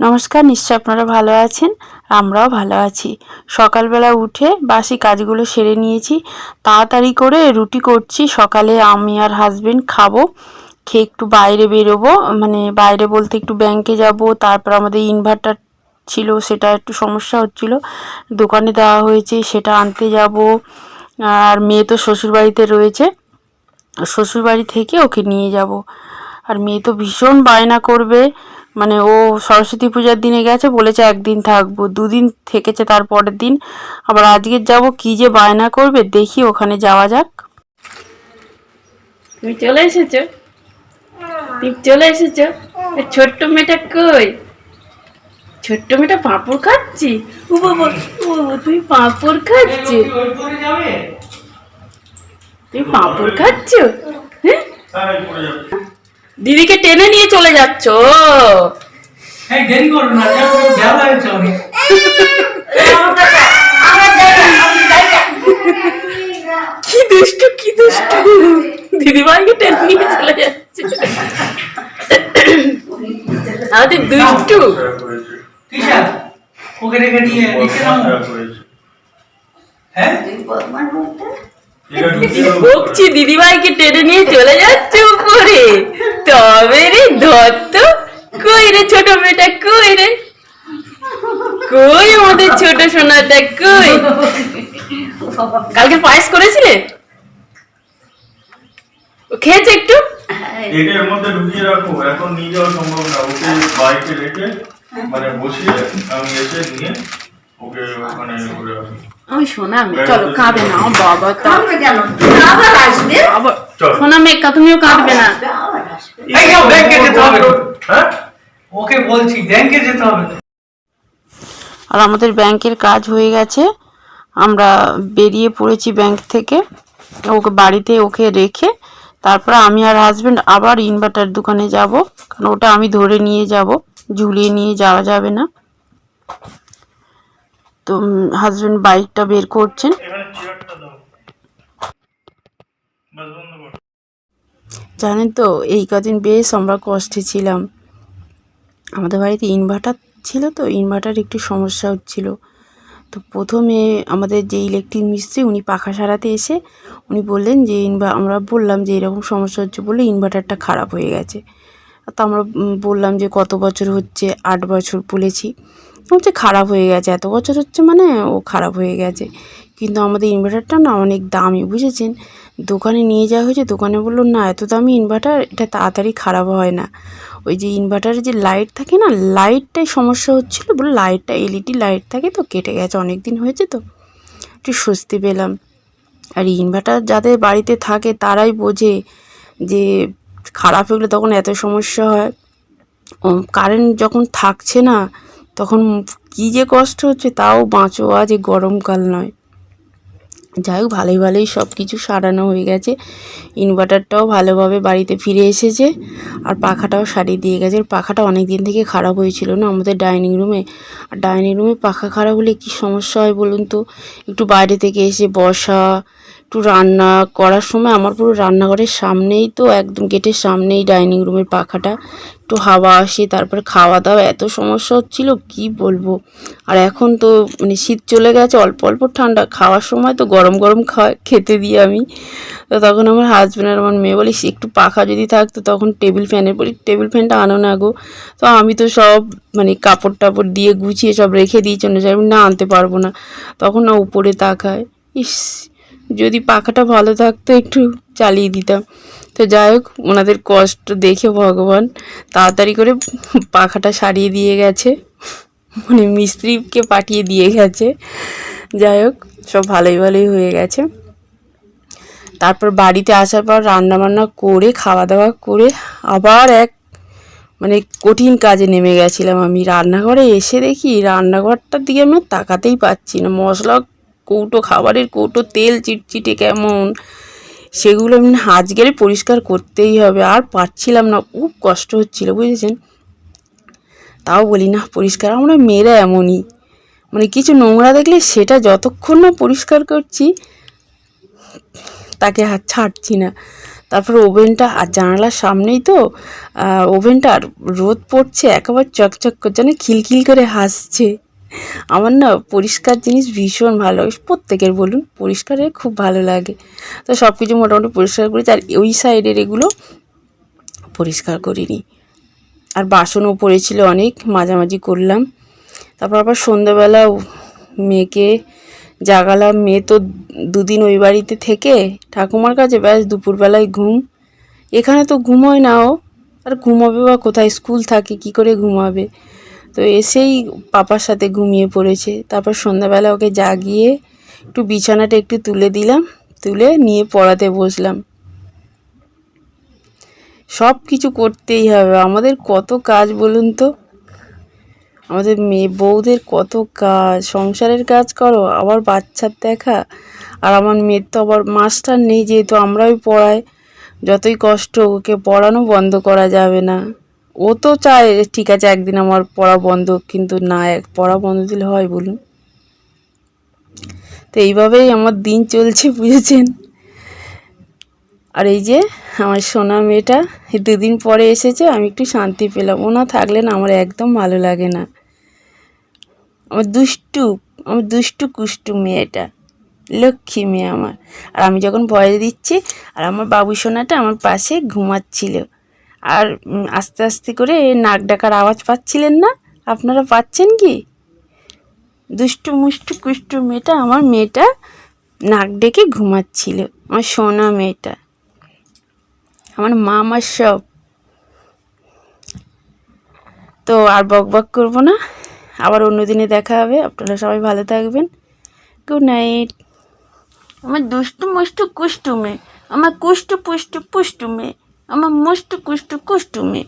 নমস্কার, নিশ্চয় আপনারা ভালো আছেন? আমরাও ভালো আছি। সকালবেলা উঠে বাসি কাজগুলো সেরে নিয়েছি। তাড়াতাড়ি করে রুটি করছি। সকালে আমি আর হাজবেন্ড খাব। খেয়ে একটু বাইরে বেরোবো। মানে বাইরে বলতে একটু ব্যাংকে যাব। তারপর আমাদের ইনভার্টার ছিল, সেটা একটু সমস্যা হচ্ছিল। দোকানে দেওয়া হয়েছে, সেটা আনতে যাব। আর মেয়ে তো শ্বশুরবাড়িতে রয়েছে। শ্বশুরবাড়ি থেকে ওকে নিয়ে যাব। আর মেয়ে তো ভীষণ বায়না করবে। মানে ও সরস্বতী পূজার দিনে গেছে বলেছে একদিন থাকব দুদিন থেকেছে তার পরের দিন। আবার আজকে যাব কি যে বায়না করবে দেখি ওখানে যাওয়া যাক। তুমি চলে এসেছ? তুমি চলে এসেছ? ছোট্ট মেয়েটা কই? ছোট্ট মেয়েটা পাঁপড় খাচ্ছি? ও বাবা ও বাবা তুমি পাঁপড় খাচ্ছ? তুমি পাঁপড় খাচ্ছ? হ্যাঁ? দিদিকে টেনে নিয়ে চলে যাচ্ছ। অনেক কি দুষ্টু কি দুষ্টু। দিদিভাইকে টেনে নিয়ে চলে যাচ্ছে। আমাদের দুষ্টু। ওকে রেখে দিয়ে নিচে নামো হ্যাঁ? বকছি দিদিভাইকে টেনে নিয়ে চলে যাচ্ছে উপরে। তবে রে দত্ত কই রে ছোট মেয়েটা কই রে? কই আমাদের ছোট সোনাটা কই? কালকে পায়েস করেছিলে? খেয়েছে একটু? এটার মধ্যে ঢুকিয়ে রাখো এখন নিয়ে যাওয়া সম্ভব না ওকে বাইকে রেখে মানে বসিয়ে আমি এসে নিয়ে ওকে ওখানে করে আসি আমি সোনা চলো কাঁদে না বাবা আবার আসবে? আবার চল। সোনা মেয়েকা তুমিও কাঁদবে না। আবার আসবে এই যাও ব্যাংকে যেতে হবে। হ্যাঁ? ওকে বলছি ব্যাংকে যেতে হবে। আর আমাদের ব্যাংকের কাজ হয়ে গেছে। আমরা বেরিয়ে পড়েছি ব্যাংক থেকে। ওকে বাড়িতে ওকে রেখে তারপরে আমি আর হাজবেন্ড আবার ইনভার্টার দোকানে যাব। কারণ ওটা আমি ধরে নিয়ে যাব। ঝুলিয়ে নিয়ে যাওয়া যাবে না। তো হাজবেন্ড বাইকটা বের করছেন এখানে চেয়ারটা দাও বাস বন্ধ কর জানেন তো, এই কদিন বেশ আমরা কষ্টে ছিলাম। আমাদের বাড়িতে ইনভার্টার ছিল তো, ইনভার্টার একটু সমস্যা হচ্ছিল। তো প্রথমে আমাদের যে ইলেকট্রিক মিস্ত্রি, উনি পাখা সারাতে এসে উনি বললেন যে, ইনভা আমরা বললাম যে, এরকম সমস্যা হচ্ছে বলে ইনভার্টারটা খারাপ হয়ে গেছে। তো আমরা বললাম যে, কত বছর হচ্ছে? আট বছর বলেছি। হচ্ছে খারাপ হয়ে গেছে। এত বছর হচ্ছে মানে ও খারাপ হয়ে গেছে। কিন্তু আমাদের ইনভার্টারটা না অনেক দামি, বুঝেছেন? দোকানে নিয়ে যাওয়া হয়েছে, দোকানে বলল, না, এত দামি ইনভার্টার এটা তাড়াতাড়ি খারাপ হয় না। ওই যে ইনভার্টারের যে লাইট থাকে না লাইটটাই সমস্যা হচ্ছিল বলে লাইটটা এলইডি লাইট থাকে তো, কেটে গেছে অনেক দিন হয়েছে তো। একটু স্বস্তি পেলাম। আর ইনভার্টার যাদের বাড়িতে থাকে, তারাই বোঝে যে খারাপ হয়ে গেলে তখন এত সমস্যা হয়। কারেন্ট যখন থাকছে না, তখন কী যে কষ্ট হচ্ছে, তাও বাঁচো আজ এই গরমকাল নয়। যাই হোক, ভালোই ভালোই সব কিছু সারানো হয়ে গেছে। ইনভার্টারটাও ভালোভাবে বাড়িতে ফিরে এসেছে আর পাখাটাও সারিয়ে দিয়ে গেছে। আর পাখাটা অনেক দিন থেকে খারাপ হয়েছিল না আমাদের ডাইনিং রুমে? আর ডাইনিং রুমে পাখা খারাপ হলে কী সমস্যা হয় বলুন তো? একটু বাইরে থেকে এসে বসা একটু রান্না করার সময় আমার পুরো রান্নাঘরের সামনেই তো, একদম গেটের সামনেই ডাইনিং রুমের পাখাটা, একটু হাওয়া আসে, তারপরে খাওয়া দাওয়া এত সমস্যা হচ্ছিল, কি বলব? আর এখন তো মানে শীত চলে গেছে, অল্প অল্প ঠান্ডা, খাওয়ার সময় তো গরম গরম খাওয়া খেতে দিই আমি। তো তখন আমার হাজব্যান্ড আর আমার মেয়ে বলি একটু পাখা যদি থাকতো, তখন টেবিল ফ্যানের বলি টেবিল ফ্যানটা আনো না গো। তো আমি তো সব মানে কাপড় টাপড় দিয়ে গুছিয়ে সব রেখে দিই চলে যাই না আনতে পারব না। তখন না উপরে তাকায়, ইস যদি পাখাটা ভালো থাকতো, একটু চালিয়ে দিতাম। তো যাই হোক, ওনাদের কষ্ট দেখে ভগবান তাড়াতাড়ি করে পাখাটা সারিয়ে দিয়ে গেছে। মানে মিস্ত্রিকে পাঠিয়ে দিয়ে গেছে। যাই হোক, সব ভালোই ভালোই হয়ে গেছে। তারপর বাড়িতে আসার পর রান্না বান্না করে খাওয়া দাওয়া করে আবার এক মানে কঠিন কাজে নেমে গেছিলাম আমি। রান্নাঘরে এসে দেখি রান্নাঘরটার দিকে আমি তাকাতেই পাচ্ছি না। মশলা কৌটো, খাবারের কৌটো, তেল চিটচিটে কেমন? সেগুলো আমি আজকেরই পরিষ্কার করতেই হবে, আর পারছিলাম না, খুব কষ্ট হচ্ছিল, বুঝেছেন? তাও বলি না, পরিষ্কার, আমরা মেয়েরা এমনই। মানে কিছু নোংরা দেখলে সেটা যতক্ষণ না পরিষ্কার করছি, তাকে হাত ছাড়ছি না। তারপর ওভেনটা, আর জানালার সামনেই তো ওভেনটা আর রোদ পড়ছে, একেবারে চকচক করছে যেন খিলখিল করে হাসছে। আমার না পরিষ্কার জিনিস ভীষণ ভালো। প্রত্যেকের বলুন পরিষ্কারে খুব ভালো লাগে। তো সব কিছু মোটামুটি পরিষ্কার করেছি, আর ওই সাইডের এগুলো পরিষ্কার করিনি। আর বাসনও পড়েছিল অনেক, মাঝামাঝি করলাম। তারপর আবার সন্ধ্যাবেলা মেয়েকে জাগালাম। মেয়ে তো দুদিন ওই বাড়িতে থেকে ঠাকুমার কাছে ব্যাস দুপুরবেলায় ঘুম। এখানে তো ঘুমোয় না ও। আর ঘুমাবে বা কোথায়? স্কুল থাকে, কি করে ঘুমাবে? তো এসেই পাপার সাথে ঘুমিয়ে পড়েছে। তারপর সন্ধ্যাবেলা ওকে জাগিয়ে একটু বিছানাটা একটু তুলে দিলাম, তুলে নিয়ে পড়াতে বসলাম। সব কিছু করতেই হবে। আমাদের কত কাজ বলুন তো? আমাদের মেয়ে বউদের কত কাজ? সংসারের কাজ করো, আবার বাচ্চার দেখা। আর আমার মেয়ের তো আবার মাস্টার নেই, যেহেতু আমরাই পড়াই। যতই কষ্ট ওকে পড়ানো বন্ধ করা যাবে না। ও তো চায়, ঠিক আছে, একদিন আমার পড়া বন্ধ, কিন্তু না, এক পড়া বন্ধ দিলে হয় বলুন। তো এইভাবেই আমার দিন চলছে, বুঝেছেন? আর এই যে, আমার সোনা মেয়েটা দুদিন পরে এসেছে, আমি একটু শান্তি পেলাম। ও না থাকলে না আমার একদম ভালো লাগে না। আমার দুষ্টু আমার দুষ্টু কুষ্টু মেয়েটা, লক্ষ্মী মেয়ে আমার। আর আমি যখন ভয় দিচ্ছি, আর আমার বাবু সোনাটা আমার পাশে ঘুমাচ্ছিল। আর আস্তে আস্তে করে নাক ডাকার আওয়াজ পাচ্ছিলেন না। আপনারা পাচ্ছেন কি? দুষ্টু মুষ্টু কুষ্টু মেয়েটা, আমার মেয়েটা নাক ডেকে ঘুমাচ্ছিল, আমার সোনা মেয়েটা। আমার মা আমার সব। তো আর বক বক করব না, আবার অন্য দিনে দেখা হবে। আপনারা সবাই ভালো থাকবেন। গুড নাইট আমার দুষ্টু মুষ্টু কুষ্টু মেয়ে, আমার কুষ্টু পুষ্টু পুষ্টু মেয়ে। আমার মুষ্টু কুষ্টু কুষ্টু মেয়ে